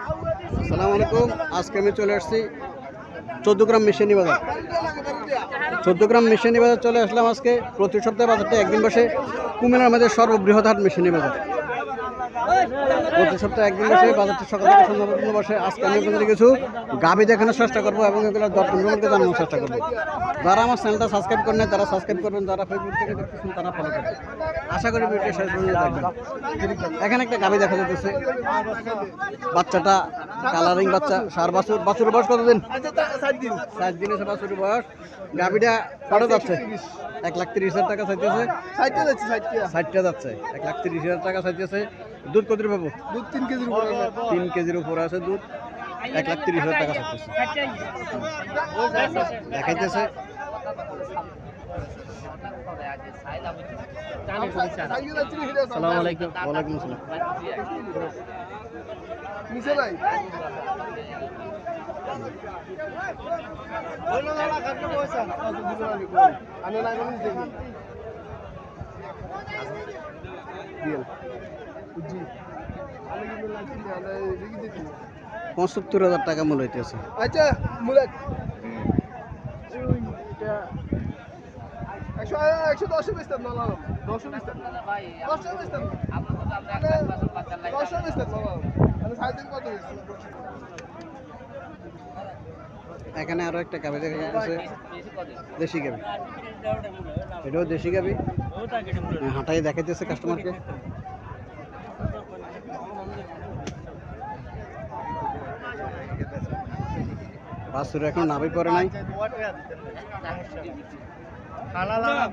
আসসালামু আলাইকুম আজকে আমি চলে আসছি চোদ্দ গ্রাম মেশিনি বাজার। চোদ্দ গ্রাম মেশিনি বাজার চলে আসলাম আজকে প্রতি সপ্তাহে বাজারটা একদিন বসে। কুমিল্লার আমাদের সর্ববৃহৎ হাট মেশিনি বাজার। প্রতি সপ্তাহে একদিন বসে বাজারটা সকাল থেকে সন্ধ্যা পর্যন্ত বসে। আজকে আমি আপনাদের কিছু গাভি দেখানোর চেষ্টা করব এবং এগুলো দর্শন সম্পর্কে জানানোর চেষ্টা করব। যারা আমার চ্যানেলটা সাবস্ক্রাইব করেন তারা সাবস্ক্রাইব করবেন যারা ফেসবুক থেকে দেখতেছেন তারা ফলো করবেন। আশা করি ভিডিও শেষ পর্যন্ত দেখবেন। এখানে একটা গাভি দেখা যাচ্ছে বাচ্চাটা কালারিং বাচ্চা সার বাছুর বাছুর বয়স কতদিন? সাত দিন এসে বাছুর বয়স। গাভিটা কত যাচ্ছে? এক লাখ তিরিশ হাজার টাকা চাইতেছে। ষাটটা যাচ্ছে এক লাখ তিরিশ হাজার টাকা চাইতেছে। দুধ কত পাবো দুধ তিন কেজির উপরে তিন কেজির উপরে আছে দুধ। এক লাখ তিরিশ হাজার টাকা চাইতেছে দেখাইতেছে। সালাম আলাইকুম। ওয়ালাইকুম আসসালাম। নিচে নাই। আনে পঁচাত্তর হাজার টাকা মূল্য হইতেছে আচ্ছা একশো একশো দশে বেচতাম না লাগাম দশে বেচতাম দশে বেচতাম দশে বেচতাম মানে সাড়ে তিন কত এখানে আরও একটা গাভি দেখা যাচ্ছে। দেশি গাভি এটাও দেশি গাভি হাঁটাই দেখাইতেছে কাস্টমারকে বাছুর এখন নাভি পরে নাই।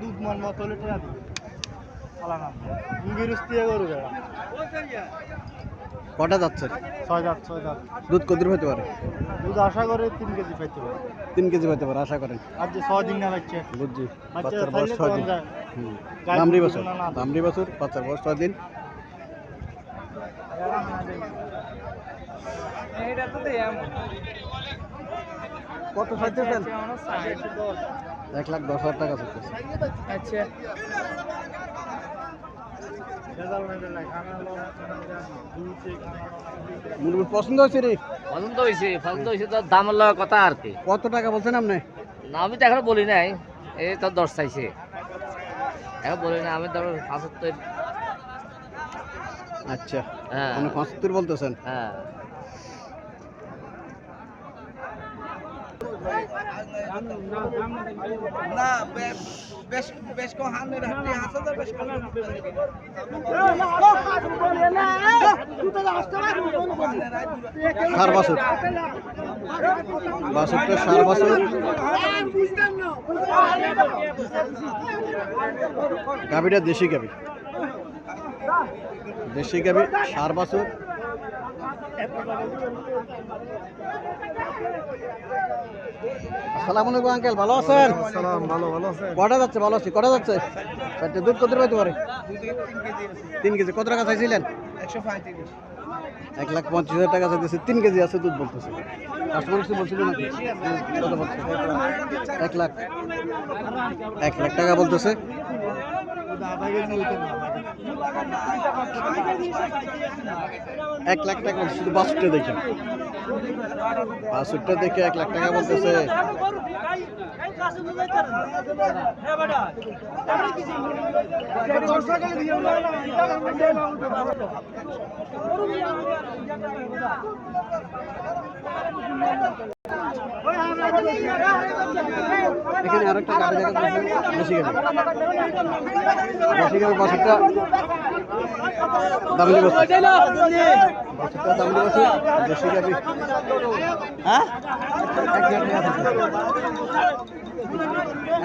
দুধ মন মতো কটা যাচ্ছে? ছয় দাঁত ছয় দাঁত দুধ কদুর হতে পারে? দুধ আশা করে তিন কেজি পাইতে পারে। তিন কেজি হতে পারে আশা করেন। আর যে ছয় দিন না লাগছে বুঝছি। বাচ্চা বাচ্চার বয়স ছয় দিন। দামরি বছর। দামরি বছর বাচ্চার বয়স ছয় দিন। কত চাইতেছেন? এক লাখ দশ হাজার টাকা আচ্ছা। পছন্দ হয়েছে রে? পছন্দ হয়েছে পছন্দ হয়েছে তো লওয়ার কথা আর কি। কত টাকা বলছেন আপনি? না আমি তো এখন বলি নাই। এই তো দশ চাইছে। এখন বলি না আমি ধরো পঁচাত্তর। আচ্ছা। হ্যাঁ। আপনি পঁচাত্তর বলতেছেন? হ্যাঁ। না বেশ বেশ কম হানের হাতে হাসা যাবে বেশ সার বাছুর বাছুরটা সার বাছুর গাভিটা দেশি গাভি। দেশি গাভি, সার বাছুর আসসালামু আলাইকুম আঙ্কেল। ভালো আছেন? সালাম ভালো ভালো আছে কটা যাচ্ছে? ভালো আছি। কটা যাচ্ছে? চারটে দুধ কত পাইতে পারে? তিন কেজি। কত টাকা চাইছিলেন? একশো পঁয়ত্রিশ এক লাখ পঞ্চাশ হাজার টাকা চাইতেছে। তিন কেজি আছে দুধ বলতেছে। কাস্টমার কিছু বলছিল নাকি? এক লাখ। এক লাখ টাকা বলতেছে। এক লাখ টাকা শুধু বাসুরটা দেখে বাসুরটা দেখে এক লাখ টাকা বলতেছে এখানে আর একটা গাড়ি দেখা যাচ্ছে বেশি গাড়ি বেশি গাড়ি বাসুরটা দামলি বসে বাসুরটা দামলি বসে বেশি গাড়ি হ্যাঁ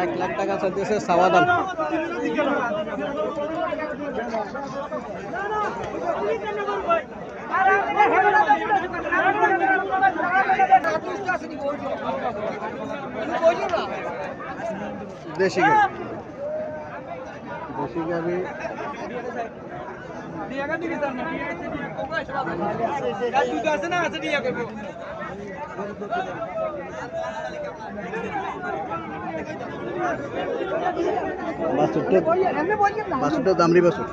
এক লাখ টাকা চলতেছে সাওয়া দাম দেশি গাড়ি দেশি গাড়ি বাছুরটা দামরি বাছুর।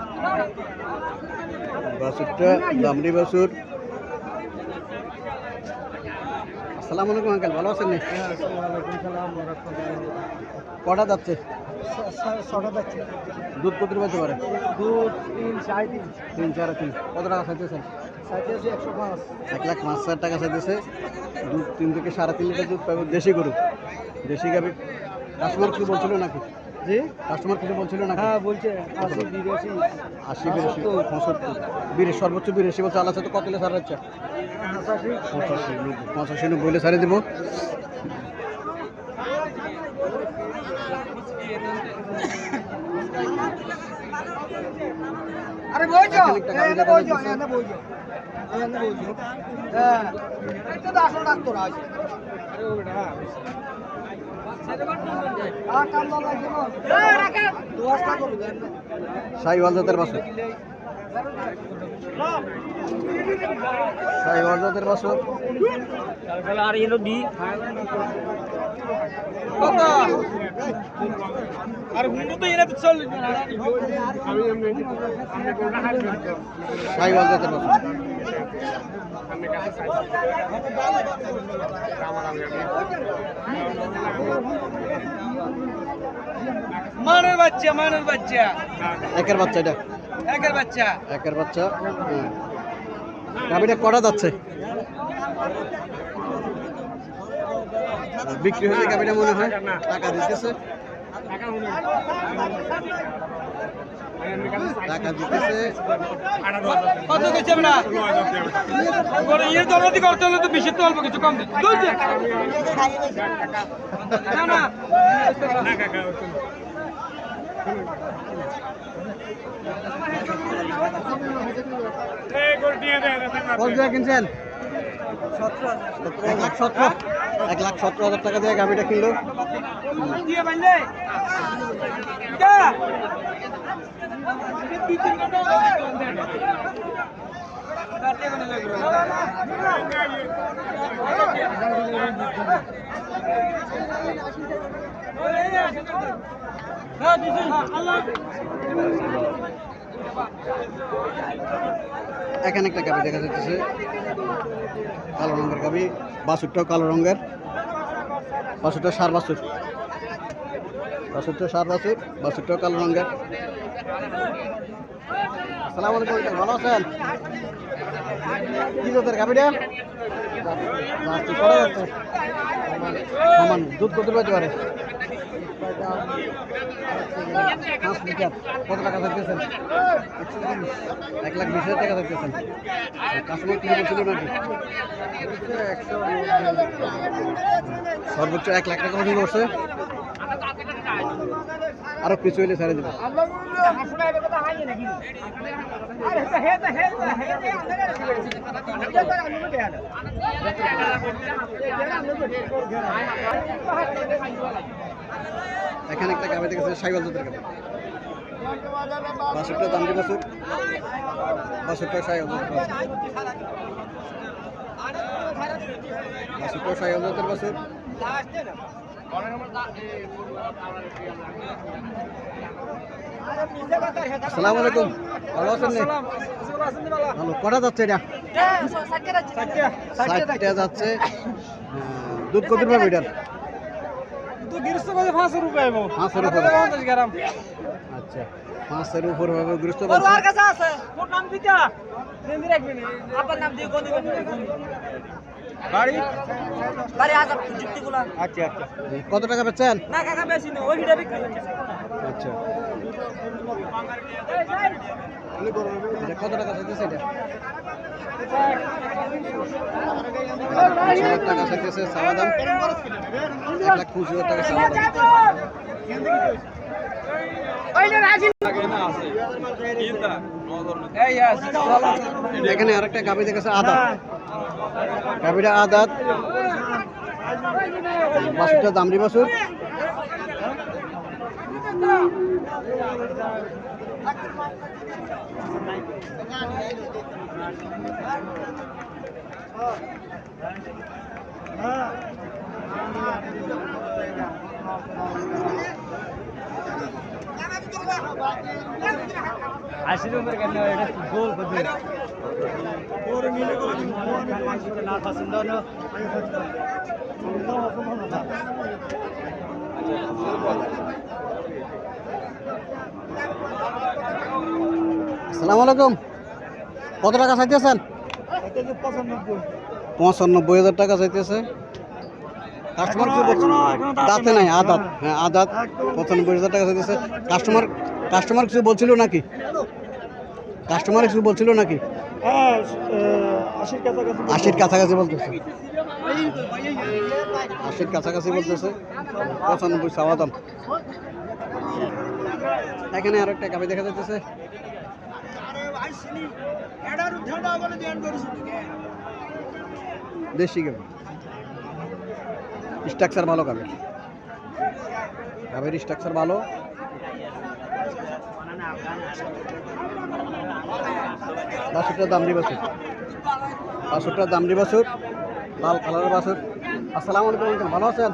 বাছুরটা দামরি বাছুর আসসালামু আলাইকুম, আঙ্কেল, ভালো আছেন কটা যাচ্ছে? দুধ কত পাইতে পারে? দুধ তিন সাড়ে তিন তিন চার, তিন। কত টাকা চাইতেছেন? এক লাখ পাঁচ হাজার টাকা চাইতেছে। দুধ তিন থেকে সাড়ে তিন লিটার দুধ পাবে দেশি গরু। দেশি গাবি কাস্টমার কিছু বলছিল নাকি? জি? কাস্টমার কিছু বলছিল নাকি? হ্যাঁ বলছে আশি বিরাশি। আশি বিরাশি। পঁচাত্তর। বিরাশি সর্বোচ্চ বিরাশি বলছে আলাদা তো কত সার হচ্ছে পঁচাশি। পঁচাশি নব্বই। পঁচাশি সারে দেবো। আরে বইছো? এনে বইছো এনে বইছো। এনে বইছো। হ্যাঁ। এটা তো আসল ডাক্তার আছে। আরে ও সাইওয়াল জাতের বাসর সাইওয়াল জাতের বাসর আর এলো দি আর হুন্ডু তো তো চল মানের বাচ্চা মানের বাচ্চা। একের বাচ্চা এটা। একের বাচ্চা। একের বাচ্চা। গাভিটা কটা যাচ্ছে? বিক্রি হলে গাভিটা মনে হয় টাকা দিতেছে? টাকা দিতেছে। কত দিচ্ছে না বড় ইয়ে দরদি করতে হলে তো বেশি তো অল্প কিছু কম দিচ্ছে না না। কত টাকা কিনছেন? এক লাখ সতেরো এক লাখ সতেরো হাজার টাকা দিয়ে গাভিটা কিনলো। এখানে একটা গাভি দেখা যাচ্ছে কালো রঙের গাভি বাছুরটাও কালো রঙের। বাছুরটা সার বাছুর। বাছুরটা সার বাছুর বাছুরটাও কালো রঙের। আসসালামু আলাইকুম ভালো আছেন? কি জোতের সমান দুধ কত পেতে পারে? পাঁচ লিটার কত টাকা ধরতেছেন এক লাখ বিশ টাকা ধরতেছেন সর্বোচ্চ এক লাখ টাকা বসে আরও কিছু হইলে ছেড়ে দেবে। এখানে একটা গাবে দেখেছে সাইবাল জাতের গাবে বাসুরটা দামটি বাসুর বাসুরটা সাইবাল বাসুরটা সাইবাল জাতের বাসুর আসসালামু আলাইকুম। ভালো আছেন ভালো। কটা যাচ্ছে এটা? ষাটটা যাচ্ছে। দুধ কত। পঞ্চাশ গ্রাম। আচ্ছা পাঁচের উপর আছে? নাম দিতা আপনার নাম দিয়ে দিবেন বাড়ি? বাড়ি আজ যুক্তিগুলা আচ্ছা আচ্ছা। কত টাকা পেয়েছেন না কাকা বেশি না ওই বিক্রি আচ্ছা। কত টাকা চাইতেছে এটা? টাকা চাইতেছে চাওয়া দাম। এক লাখ পঁচিশ হাজার টাকা চাওয়া দাম। এই আছে এখানে আরেকটা গাভি দেখেছে আদাত। গাভিটা আদাত। বাসুরটা দামরি বাসুর আশি নম্বর কেন এটা গোল আসসালামু আলাইকুম। কত টাকা চাইতেছেন? পঁচানব্বই হাজার টাকা চাইতেছে। কাস্টমার কি বলছে দাঁতে নাই আদাত। হ্যাঁ আদাত পঁচানব্বই হাজার টাকা চাইতেছে কাস্টমার কাস্টমার কিছু বলছিল নাকি? কাস্টমার কিছু বলছিল নাকি? আশির কাছাকাছি বলতেছে। আশির কাছাকাছি বলতেছে। পঁচানব্বই চাওয়া দাম। এখানে আর একটা গাভি দেখা যাচ্ছে দেশি গাভি। স্ট্রাকচার ভালো গাভি কাবের স্ট্রাকচার ভালো। বাছুরটার দাম দি বাছুর বাছুরটার দাম দি লাল কালারের বাছুর আসসালামু আলাইকুম ভালো আছেন?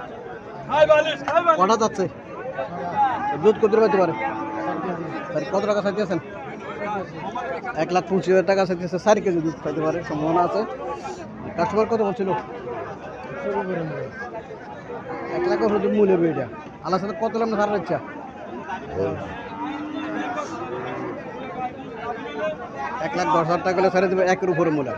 কটা যাচ্ছে? দুধ কত পাইতে পারে কত টাকা চাইতেছেন এক লাখ পঁচিশ হাজার টাকা চাইতেছে চার কেজি দুধ পাইতে পারে সম্ভাবনা আছে। কাস্টমার কত বলছিল? এক লাখ হলে মূল্য হবে এটা। আল্লাহ সাথে কত লাম সারার ইচ্ছা এক লাখ দশ হাজার টাকা হলে সারা দেবে একের উপরে মূল্য